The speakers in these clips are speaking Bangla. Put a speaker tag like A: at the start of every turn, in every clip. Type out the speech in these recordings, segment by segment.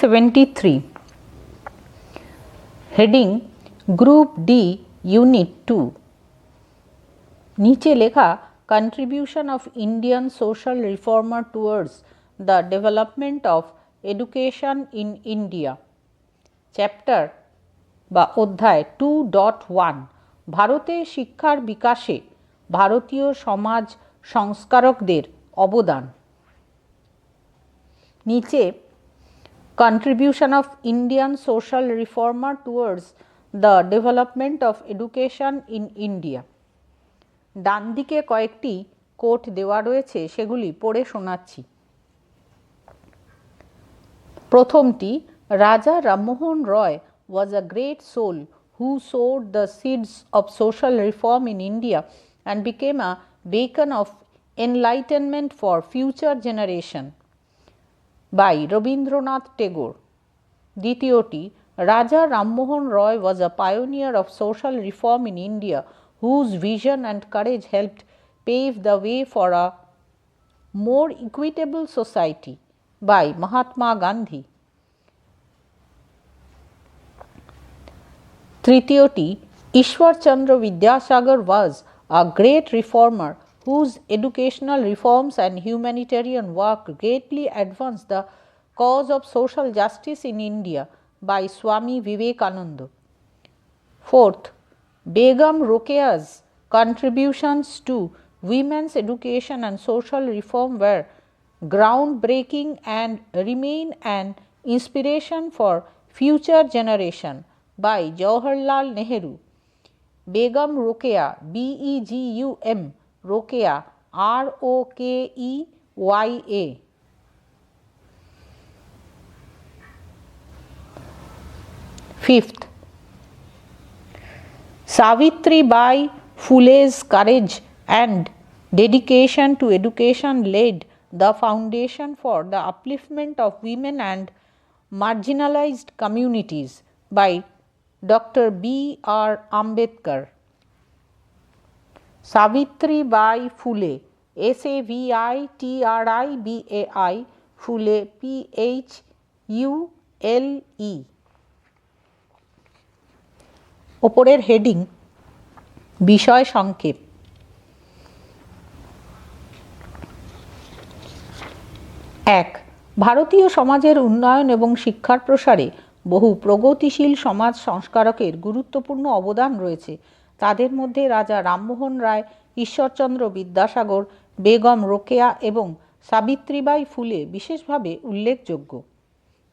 A: Seventy three heading group D unit two নিচে লেখা contribution of Indian social reformer towards the development of education in India chapter বা অধ্যায় টু ডট ওয়ান ভারতে শিক্ষার বিকাশে ভারতীয় সমাজ সংস্কারকদের অবদান। নিচে contribution of Indian social reformer towards the development of education in India. ডান দিকে কয়েকটি কোট দেওয়া রয়েছে সেগুলি পড়ে শোনাচ্ছি প্রথমটি রাজা রামমোহন রয় was a great soul who sowed the seeds of social reform in India and became a beacon of enlightenment for future generation. By Rabindranath Tagore দ্বিতীয়টি Raja Rammohan Roy was a pioneer of social reform in India whose vision and courage helped pave the way for a more equitable society by Mahatma Gandhi তৃতীয়টি Ishwarchandra Vidyasagar was a great reformer whose educational reforms and humanitarian work greatly advanced the cause of social justice in India by Swami Vivekananda. Fourth, Begum Rokea's contributions to women's education and social reform were groundbreaking and remain an inspiration for future generation by Jawaharlal Nehru. Begum Rokea, B E G U M, Rokeya R O K E Y A fifth Savitri Bai Phule's courage and dedication to education laid the foundation for the upliftment of women and marginalized communities by Dr. B. R. Ambedkar. Savitri Bai Phule, S A V I T R I B A I, Phule, P H U L E. ওপরের হেডিং, বিষয় সংক্ষেপ। এক, ভারতীয় সমাজের উন্নয়ন এবং শিক্ষার প্রসারে বহু প্রগতিশীল সমাজ সংস্কারকের গুরুত্বপূর্ণ অবদান রয়েছে। তাদের মধ্যে রাজা রামমোহন রায়, ঈশ্বরচন্দ্র বিদ্যাসাগর, বেগম রোকেয়া এবং সাবিত্রীবাই ফুলে বিশেষভাবে উল্লেখযোগ্য।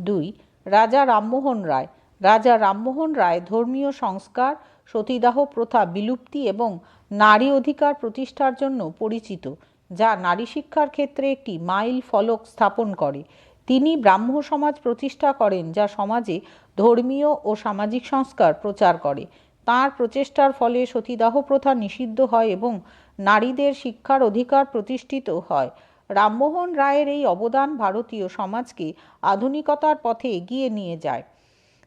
A: দুই, রাজা রামমোহন রায়। রাজা রামমোহন রায় ধর্মীয় সংস্কার, সতীদাহ প্রথা বিলুপ্তি এবং নারী অধিকার প্রতিষ্ঠার জন্য পরিচিত, যা নারী শিক্ষার ক্ষেত্রে একটি মাইল ফলক স্থাপন করে। তিনি ব্রাহ্ম সমাজ প্রতিষ্ঠা করেন, যা সমাজে ধর্মীয় ও সামাজিক সংস্কার প্রচার করে। তাঁর প্রচেষ্টার ফলে সতীদাহ প্রথা নিষিদ্ধ হয় এবং নারীদের শিক্ষার অধিকার প্রতিষ্ঠিত হয়। রামমোহন রায়ের এই অবদান ভারতীয় সমাজকে আধুনিকতার পথে এগিয়ে নিয়ে যায়।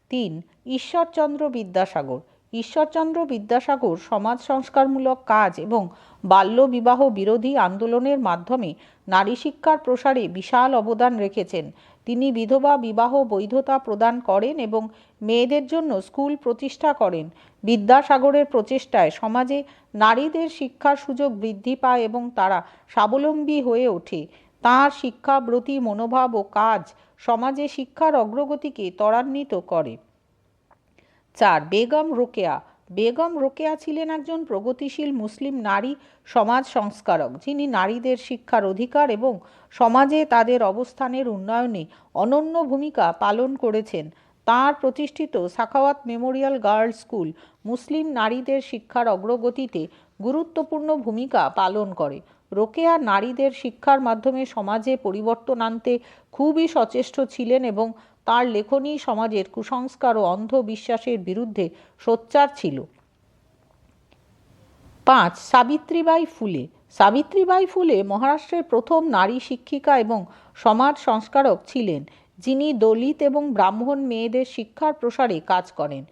A: তিন, ঈশ্বরচন্দ্র বিদ্যাসাগর। ঈশ্বরচন্দ্র বিদ্যাসাগর সমাজ সংস্কারমূলক কাজ এবং বাল্যবিবাহ বিরোধী আন্দোলনের মাধ্যমে নারী শিক্ষার প্রসারে বিশাল অবদান রেখেছেন। তিনি বিধবা বিবাহ বৈধতা প্রদান করেন এবং মেয়েদের জন্য স্কুল প্রতিষ্ঠা করেন। বিদ্যাসাগরের প্রচেষ্টায় সমাজে নারীদের শিক্ষার সুযোগ বৃদ্ধি পায় এবং তারা স্বাবলম্বী হয়ে ওঠে। তাঁর শিক্ষাব্রতী মনোভাব ও কাজ সমাজে শিক্ষার অগ্রগতিকে ত্বরান্বিত করে। চার, বেগম রোকেয়া। বেগম রোকেয়া ছিলেন একজন প্রগতিশীল মুসলিম নারী সমাজ সংস্কারক, যিনি নারীদের শিক্ষার অধিকার এবং সমাজে তাদের অবস্থানের উন্নয়নে অনন্য ভূমিকা পালন করেছেন। তাঁর প্রতিষ্ঠিত সাখাওয়াত মেমোরিয়াল গার্লস স্কুল মুসলিম নারীদের শিক্ষার অগ্রগতিতে গুরুত্বপূর্ণ ভূমিকা পালন করে। রোকেয়া নারীদের শিক্ষার মাধ্যমে সমাজে পরিবর্তন আনতে খুবই সচেষ্ট ছিলেন এবং তার লেখনী সমাজের কুসংস্কার ও অন্ধবিশ্বাসের বিরুদ্ধে সোচ্চার ছিল। পাঁচ, সাবিত্রীবাই ফুলে। সাবিত্রীবাই ফুলে মহারাষ্ট্রের প্রথম নারী শিক্ষিকা এবং সমাজ সংস্কারক ছিলেন। যিনি দলিত এবং ব্রাহ্মণ মেয়েদের শিক্ষার প্রসারে কাজ করেন।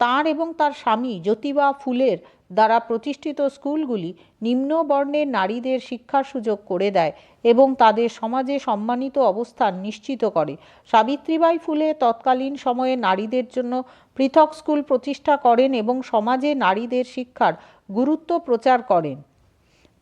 A: তাঁর এবং তার স্বামী জ্যোতিবা ফুলের দ্বারা প্রতিষ্ঠিত স্কুলগুলি নিম্ন বর্ণের নারীদের শিক্ষার সুযোগ করে দেয় এবং তাদের সমাজে সম্মানিত অবস্থান নিশ্চিত করে। সাবিত্রীবাই ফুলে তৎকালীন সময়ে নারীদের জন্য পৃথক স্কুল প্রতিষ্ঠা করেন এবং সমাজে নারীদের শিক্ষার গুরুত্ব প্রচার করেন।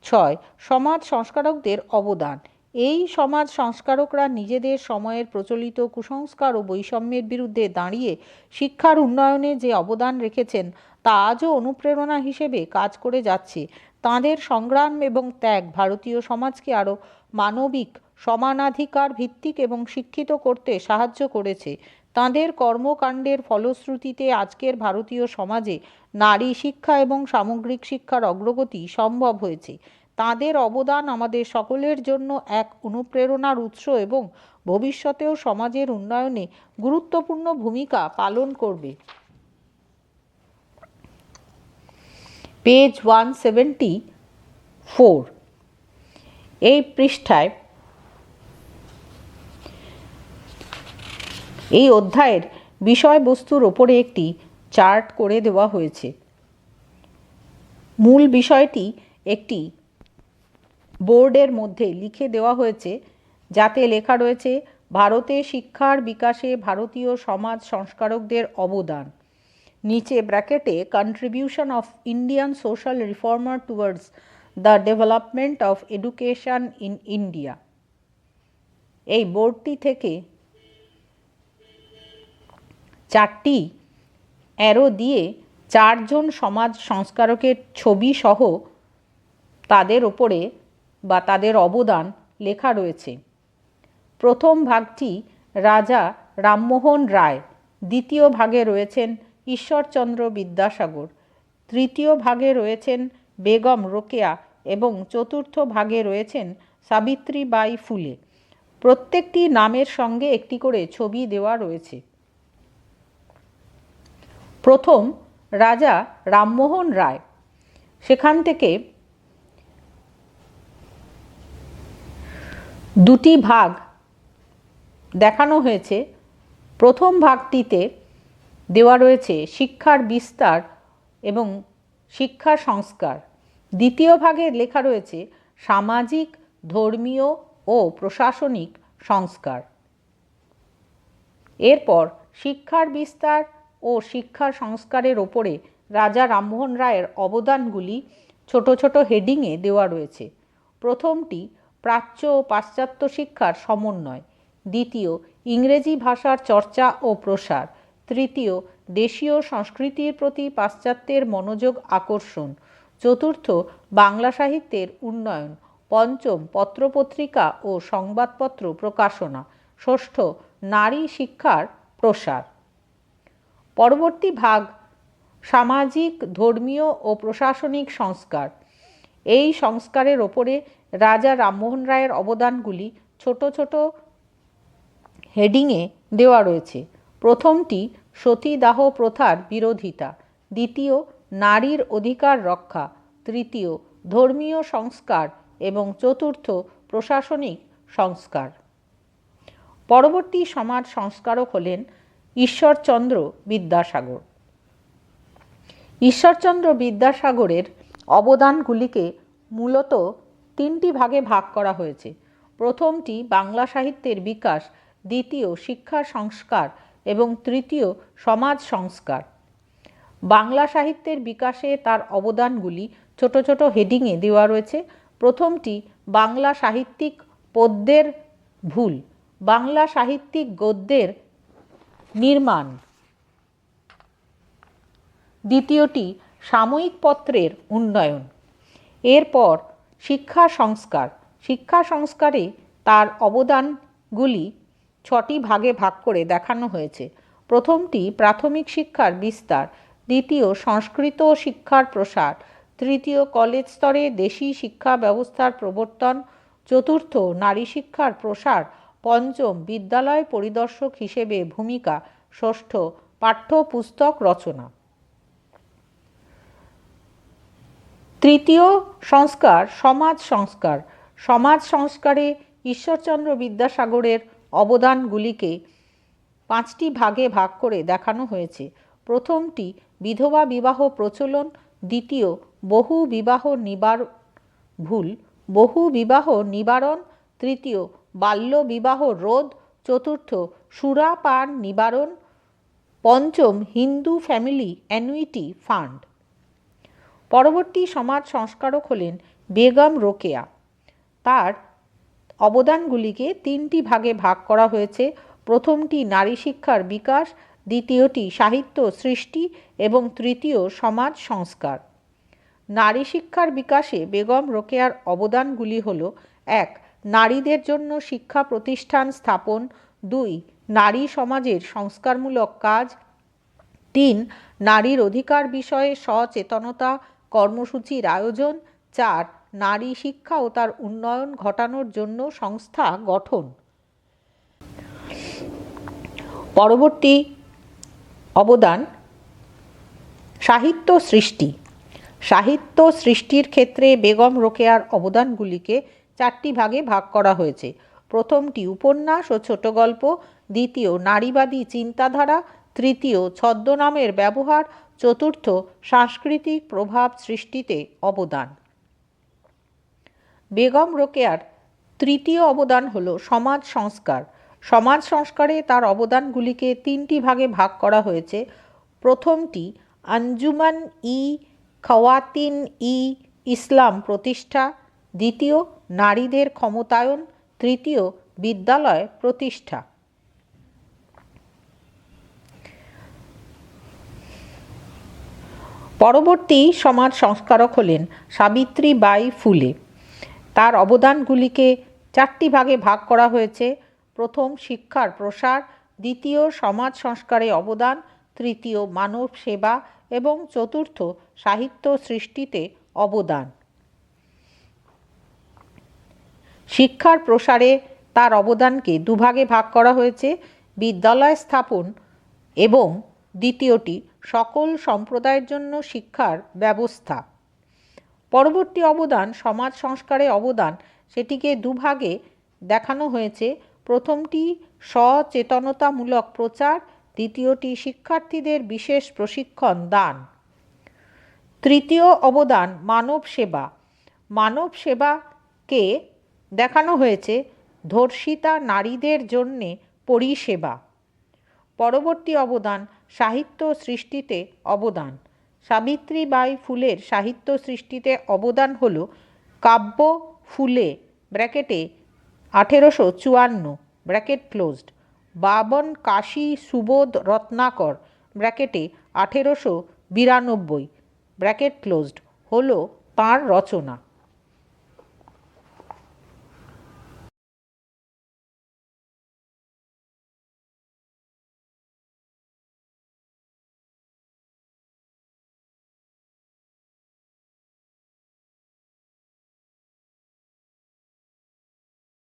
A: ছয়, সমাজ সংস্কারকদের অবদান। এই সমাজ সংস্কারকরা নিজেদের সময়ের প্রচলিত কুসংস্কার ও বৈষম্যের বিরুদ্ধে দাঁড়িয়ে শিক্ষার উন্নয়নে যে অবদান রেখেছেন, তা আজও অনুপ্রেরণা হিসেবে কাজ করে যাচ্ছে। তাঁদের সংগ্রাম এবং ত্যাগ ভারতীয় সমাজকে আরও মানবিক, সমানাধিকার ভিত্তিক এবং শিক্ষিত করতে সাহায্য করেছে। তাঁদের কর্মকাণ্ডের ফলশ্রুতিতে আজকের ভারতীয় সমাজে নারী শিক্ষা এবং সামগ্রিক শিক্ষার অগ্রগতি সম্ভব হয়েছে। তাঁদের অবদান আমাদের সকলের জন্য এক অনুপ্রেরণার উৎস এবং ভবিষ্যতেও সমাজের উন্নয়নে গুরুত্বপূর্ণ ভূমিকা পালন করবে। Page one seventy four. এই পৃষ্ঠায় এই অধ্যায়ের বিষয়বস্তুর ওপরে একটি চার্ট করে দেওয়া হয়েছে। মূল বিষয়টি একটি বোর্ডের মধ্যে লিখে দেওয়া হয়েছে, যাতে লেখা রয়েছে, ভারতে শিক্ষার বিকাশে ভারতীয় সমাজ সংস্কারকদের অবদান। নিচে ব্র্যাকেটে, contribution of Indian social reformer towards the development of education in India. এই বোর্ডটি থেকে চারটি অ্যারো দিয়ে চারজন সমাজ সংস্কারকের ছবি সহ তাদের ওপরে বা তাদের অবদান লেখা রয়েছে। প্রথম ভাগটি রাজা রামমোহন রায়, দ্বিতীয় ভাগে রয়েছেন ঈশ্বরচন্দ্র বিদ্যাসাগর, তৃতীয় ভাগে রয়েছেন বেগম রোকেয়া এবং চতুর্থ ভাগে রয়েছেন সাবিত্রীবাই ফুলে। প্রত্যেকটি নামের সঙ্গে একটি করে ছবি দেওয়া রয়েছে। প্রথম রাজা রামমোহন রায়। সেখান থেকে দুটি ভাগ দেখানো হয়েছে। প্রথম ভাগটিতে দেওয়া রয়েছে শিক্ষার বিস্তার এবং শিক্ষা সংস্কার। দ্বিতীয় ভাগে লেখা রয়েছে সামাজিক, ধর্মীয় ও প্রশাসনিক সংস্কার। এরপর শিক্ষার বিস্তার ও শিক্ষা সংস্কারের ওপরে রাজা রামমোহন রায়ের অবদানগুলি ছোট ছোট হেডিংয়ে দেওয়া রয়েছে। প্রথমটি প্রাচ্য ও পাশ্চাত্য শিক্ষার সমন্বয়, দ্বিতীয়, ইংরেজি ভাষার চর্চা ও প্রসার, তৃতীয়, দেশীয় সংস্কৃতির প্রতি পাশ্চাত্যের মনোযোগ আকর্ষণ, চতুর্থ, বাংলা সাহিত্যের উন্নয়ন, পঞ্চম, পত্রপত্রিকা ও সংবাদপত্র প্রকাশনা, ষষ্ঠ, নারী শিক্ষার প্রসার। পরবর্তী ভাগ, সামাজিক, ধর্মীয় ও প্রশাসনিক সংস্কার। এই সংস্কারের ওপরে রাজা রামমোহন রায়ের অবদানগুলি ছোট ছোট হেডিংয়ে দেওয়া রয়েছে। প্রথমটি সতীদাহ প্রথার বিরোধিতা, দ্বিতীয় নারীর অধিকার রক্ষা, তৃতীয় ধর্মীয় সংস্কার এবং চতুর্থ প্রশাসনিক সংস্কার। পরবর্তী সমাজ সংস্কারক হলেন ঈশ্বরচন্দ্র বিদ্যাসাগর। ঈশ্বরচন্দ্র বিদ্যাসাগরের অবদানগুলিকে মূলত তিনটি ভাগে ভাগ করা হয়েছে। প্রথমটি বাংলা সাহিত্যের বিকাশ, দ্বিতীয় শিক্ষা সংস্কার এবং তৃতীয় সমাজ সংস্কার। বাংলা সাহিত্যের বিকাশে তার অবদানগুলি ছোট ছোট হেডিংয়ে দেওয়া রয়েছে। প্রথমটি বাংলা সাহিত্যিক পদ্যের ভুল, বাংলা সাহিত্যিক গদ্যের নির্মাণ। দ্বিতীয়টি সাময়িক পত্রের উন্নয়ন। এরপর শিক্ষা সংস্কার। শিক্ষা সংস্কারে তার অবদানগুলি ছটি ভাগে ভাগ করে দেখানো হয়েছে। প্রথমটি প্রাথমিক শিক্ষার বিস্তার, দ্বিতীয় সংস্কৃত শিক্ষার প্রসার, তৃতীয় কলেজ স্তরে দেশি শিক্ষা ব্যবস্থার প্রবর্তন, চতুর্থ নারী শিক্ষার প্রসার, পঞ্চম বিদ্যালয় পরিদর্শক হিসেবে ভূমিকা, ষষ্ঠ পাঠ্যপুস্তক রচনা। তৃতীয় সংস্কার সমাজ সংস্কার। সমাজ সংস্কারে ঈশ্বরচন্দ্র বিদ্যাসাগরের অবদানগুলিকে পাঁচটি ভাগে ভাগ করে দেখানো হয়েছে। প্রথমটি, বিধবা বিবাহ প্রচলন। দ্বিতীয়, বহু বিবাহ নিবার ভুল। বহু বিবাহ নিবারণ। তৃতীয়, বাল্য বিবাহ রোধ। চতুর্থ সুরাপান নিবারণ। পঞ্চম, হিন্দু ফ্যামিলি অ্যানুইটি ফান্ড। পরবর্তী সমাজ সংস্কারক হলেন বেগম রোকেয়া। তার অবদানগুলিকে তিনটি ভাগে ভাগ করা হয়েছে। প্রথমটি নারী শিক্ষার বিকাশ, দ্বিতীয়টি সাহিত্য সৃষ্টি এবং তৃতীয় সমাজ সংস্কার। নারী শিক্ষার বিকাশে বেগম রোকেয়ার অবদানগুলি হল, এক, নারীদের জন্য শিক্ষা প্রতিষ্ঠান স্থাপন। দুই, নারী সমাজের সংস্কারমূলক কাজ। তিন, নারীর অধিকার বিষয়ে সচেতনতা। কর্মসূচির আয়োজন, চার, নারী শিক্ষা ও তার উন্নয়ন ঘটানোর জন্য সংস্থা গঠন। পরবর্তী অবদান, সাহিত্য সৃষ্টি। সাহিত্য সৃষ্টির ক্ষেত্রে বেগম রোকেয়ার অবদানগুলিকে চারটি ভাগে ভাগ করা হয়েছে। প্রথমটি উপন্যাস ও ছোট গল্প, দ্বিতীয় নারীবাদী চিন্তাধারা, তৃতীয় ছদ্মনামের ব্যবহার চতুর্থ সাংস্কৃতিক প্রভাব সৃষ্টিতে অবদান। বেগম রোকেয়ার তৃতীয় অবদান হল সমাজ সংস্কার। সমাজ সংস্কারে তার অবদানগুলিকে তিনটি ভাগে ভাগ করা হয়েছে। প্রথমটি, আঞ্জুমান ই খাওয়াতিন ই ইসলাম প্রতিষ্ঠা। দ্বিতীয়, নারীদের ক্ষমতায়ন। তৃতীয়, বিদ্যালয় প্রতিষ্ঠা। পরবর্তী সমাজ সংস্কারক হলেন সাবিত্রী বাই ফুলে। তার অবদানগুলিকে চারটি ভাগে ভাগ করা হয়েছে। প্রথম, শিক্ষার প্রসার। দ্বিতীয়, সমাজ সংস্কারে অবদান। তৃতীয়, মানব সেবা। এবং চতুর্থ, সাহিত্য সৃষ্টিতে অবদান। শিক্ষার প্রসারে তার অবদানকে দুভাগে ভাগ করা হয়েছে। বিদ্যালয় স্থাপন এবং দ্বিতীয়টি সকল সম্প্রদায়ের জন্য শিক্ষার ব্যবস্থা। পরবর্তী অবদান, সমাজ সংস্কারে অবদান, সেটিকে দুভাগে দেখানো হয়েছে। প্রথমটি, সচেতনতামূলক প্রচার। দ্বিতীয়টি, শিক্ষার্থীদের বিশেষ প্রশিক্ষণ, দান। তৃতীয় অবদান, মানব সেবা। মানব সেবাকে দেখানো হয়েছে ধর্ষিতা নারীদের জন্যে পরিষেবা। পরবর্তী অবদান সাহিত্য সৃষ্টিতে অবদান। সাবিত্রীবাই ফুলের সাহিত্য সৃষ্টিতে অবদান হল কাব্য ফুলে, ব্র্যাকেটে আঠেরোশো চুয়ান্ন, ব্র্যাকেট ক্লোজড। বাবন কাশী সুবোধ রত্নাকর, ব্র্যাকেটে আঠেরোশো বিরানব্বই, ব্র্যাকেট ক্লোজড। হল তাঁর রচনা।